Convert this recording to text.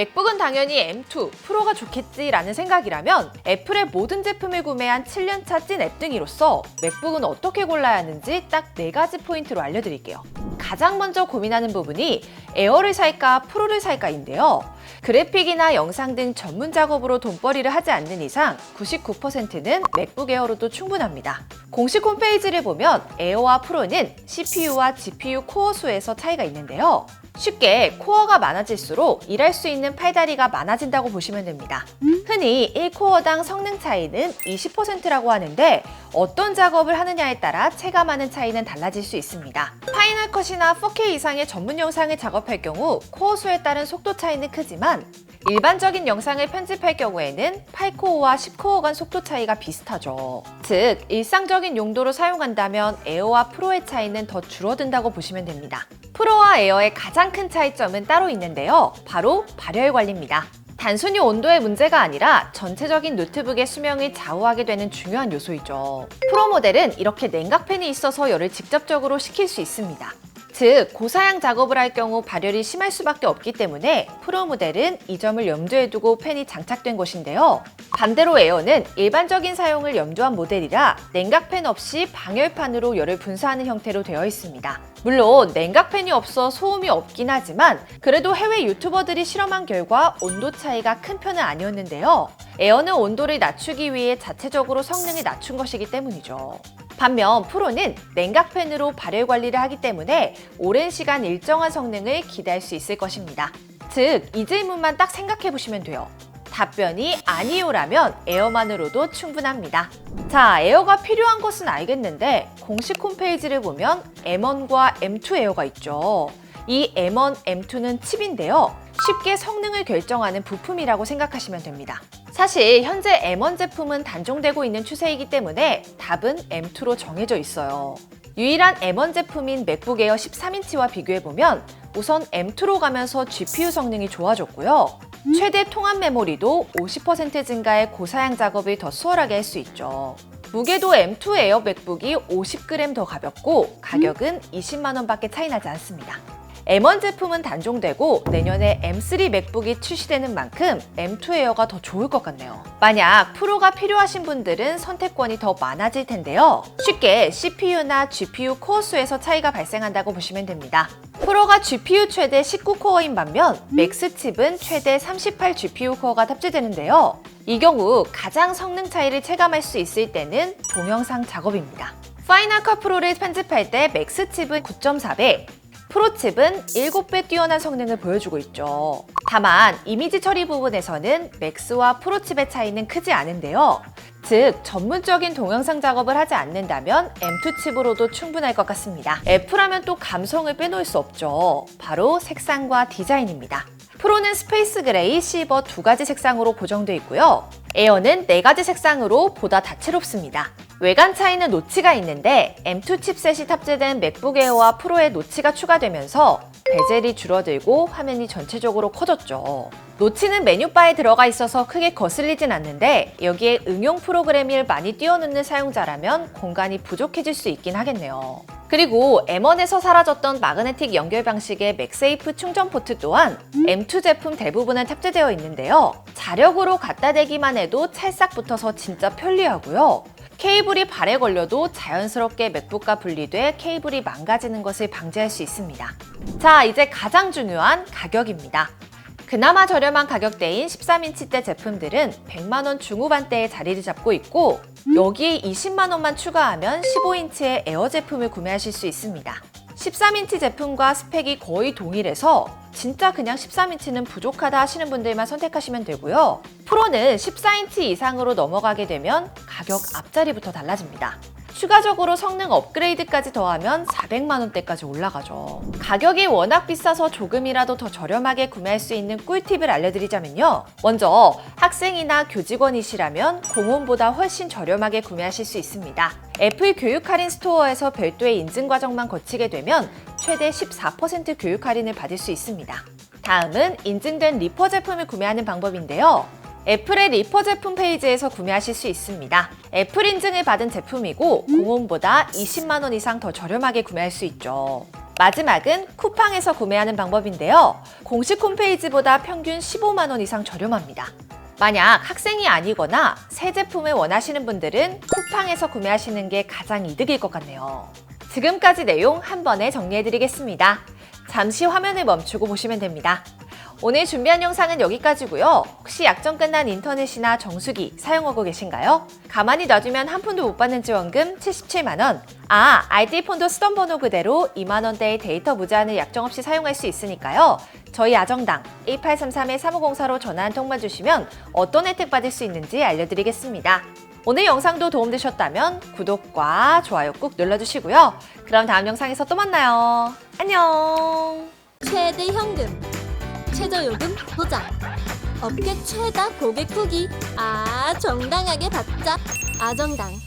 맥북은 당연히 M2, 프로가 좋겠지라는 생각이라면 애플의 모든 제품을 구매한 7년차 찐 앱등이로서 맥북은 어떻게 골라야 하는지 딱 네 가지 포인트로 알려드릴게요. 가장 먼저 고민하는 부분이 에어를 살까 프로를 살까인데요. 그래픽이나 영상 등 전문 작업으로 돈벌이를 하지 않는 이상 99%는 맥북 에어로도 충분합니다. 공식 홈페이지를 보면 에어와 프로는 CPU와 GPU 코어 수에서 차이가 있는데요. 쉽게 코어가 많아질수록 일할 수 있는 팔다리가 많아진다고 보시면 됩니다. 흔히 1코어당 성능 차이는 20%라고 하는데 어떤 작업을 하느냐에 따라 체감하는 차이는 달라질 수 있습니다. 파이널 컷이나 4K 이상의 전문 영상을 작업할 경우 코어 수에 따른 속도 차이는 크지만 일반적인 영상을 편집할 경우에는 8코어와 10코어 간 속도 차이가 비슷하죠. 즉, 일상적인 용도로 사용한다면 에어와 프로의 차이는 더 줄어든다고 보시면 됩니다. 프로와 에어의 가장 큰 차이점은 따로 있는데요. 바로 발열 관리입니다. 단순히 온도의 문제가 아니라 전체적인 노트북의 수명을 좌우하게 되는 중요한 요소이죠. 프로 모델은 이렇게 냉각팬이 있어서 열을 직접적으로 식힐 수 있습니다. 즉, 고사양 작업을 할 경우 발열이 심할 수밖에 없기 때문에 프로 모델은 이 점을 염두에 두고 팬이 장착된 것인데요. 반대로 에어는 일반적인 사용을 염두한 모델이라 냉각팬 없이 방열판으로 열을 분사하는 형태로 되어 있습니다. 물론 냉각팬이 없어 소음이 없긴 하지만 그래도 해외 유튜버들이 실험한 결과 온도 차이가 큰 편은 아니었는데요. 에어는 온도를 낮추기 위해 자체적으로 성능을 낮춘 것이기 때문이죠. 반면 프로는 냉각팬으로 발열 관리를 하기 때문에 오랜 시간 일정한 성능을 기대할 수 있을 것입니다. 즉, 이 질문만 딱 생각해 보시면 돼요. 답변이 아니요라면 에어만으로도 충분합니다. 자, 에어가 필요한 것은 알겠는데 공식 홈페이지를 보면 M1과 M2 에어가 있죠. 이 M1, M2는 칩인데요. 쉽게 성능을 결정하는 부품이라고 생각하시면 됩니다. 사실 현재 M1 제품은 단종되고 있는 추세이기 때문에 답은 M2로 정해져 있어요. 유일한 M1 제품인 맥북 에어 13인치와 비교해보면 우선 M2로 가면서 GPU 성능이 좋아졌고요. 최대 통합 메모리도 50% 증가해 고사양 작업을 더 수월하게 할 수 있죠. 무게도 M2 에어 맥북이 50g 더 가볍고 가격은 20만 원 밖에 차이 나지 않습니다. M1 제품은 단종되고 내년에 M3 맥북이 출시되는 만큼 M2 에어가 더 좋을 것 같네요. 만약 프로가 필요하신 분들은 선택권이 더 많아질 텐데요. 쉽게 CPU나 GPU 코어 수에서 차이가 발생한다고 보시면 됩니다. 프로가 GPU 최대 19코어인 반면 맥스 칩은 최대 38 GPU 코어가 탑재되는데요. 이 경우 가장 성능 차이를 체감할 수 있을 때는 동영상 작업입니다. 파이널 컷 프로를 편집할 때 맥스 칩은 9.4배, 프로칩은 7배 뛰어난 성능을 보여주고 있죠. 다만 이미지 처리 부분에서는 맥스와 프로칩의 차이는 크지 않은데요. 즉 전문적인 동영상 작업을 하지 않는다면 M2 칩으로도 충분할 것 같습니다. 애플하면 또 감성을 빼놓을 수 없죠. 바로 색상과 디자인입니다. 프로는 스페이스 그레이, 실버 두 가지 색상으로 고정되어 있고요. 에어는 네 가지 색상으로 보다 다채롭습니다. 외관 차이는 노치가 있는데 M2 칩셋이 탑재된 맥북 에어와 프로의 노치가 추가되면서 베젤이 줄어들고 화면이 전체적으로 커졌죠. 노치는 메뉴바에 들어가 있어서 크게 거슬리진 않는데 여기에 응용 프로그램을 많이 띄워놓는 사용자라면 공간이 부족해질 수 있긴 하겠네요. 그리고 M1에서 사라졌던 마그네틱 연결 방식의 맥세이프 충전 포트 또한 M2 제품 대부분에 탑재되어 있는데요. 자력으로 갖다 대기만 해도 찰싹 붙어서 진짜 편리하고요. 케이블이 발에 걸려도 자연스럽게 맥북과 분리돼 케이블이 망가지는 것을 방지할 수 있습니다. 자, 이제 가장 중요한 가격입니다. 그나마 저렴한 가격대인 13인치대 제품들은 100만원 중후반대에 자리를 잡고 있고 여기에 20만원만 추가하면 15인치의 에어 제품을 구매하실 수 있습니다. 13인치 제품과 스펙이 거의 동일해서 진짜 그냥 13인치는 부족하다 하시는 분들만 선택하시면 되고요. 프로는 14인치 이상으로 넘어가게 되면 가격 앞자리부터 달라집니다. 추가적으로 성능 업그레이드까지 더하면 400만 원대까지 올라가죠. 가격이 워낙 비싸서 조금이라도 더 저렴하게 구매할 수 있는 꿀팁을 알려드리자면요. 먼저 학생이나 교직원이시라면 공홈보다 훨씬 저렴하게 구매하실 수 있습니다. 애플 교육 할인 스토어에서 별도의 인증 과정만 거치게 되면 최대 14% 교육 할인을 받을 수 있습니다. 다음은 인증된 리퍼 제품을 구매하는 방법인데요. 애플의 리퍼 제품 페이지에서 구매하실 수 있습니다. 애플 인증을 받은 제품이고 공홈보다 20만 원 이상 더 저렴하게 구매할 수 있죠. 마지막은 쿠팡에서 구매하는 방법인데요. 공식 홈페이지보다 평균 15만 원 이상 저렴합니다. 만약 학생이 아니거나 새 제품을 원하시는 분들은 쿠팡에서 구매하시는 게 가장 이득일 것 같네요. 지금까지 내용 한 번에 정리해드리겠습니다. 잠시 화면을 멈추고 보시면 됩니다. 오늘 준비한 영상은 여기까지고요. 혹시 약정 끝난 인터넷이나 정수기 사용하고 계신가요? 가만히 놔두면 한 푼도 못 받는 지원금 77만 원. 아, RD폰도 쓰던 번호 그대로 2만 원대의 데이터 무제한을 약정 없이 사용할 수 있으니까요. 저희 아정당 1833-3504로 전화 한 통만 주시면 어떤 혜택 받을 수 있는지 알려드리겠습니다. 오늘 영상도 도움되셨다면 구독과 좋아요 꾹 눌러주시고요. 그럼 다음 영상에서 또 만나요. 안녕! 최대 현금, 최저 요금 보장, 업계 최다 고객 후기, 아 정당하게 받자, 아정당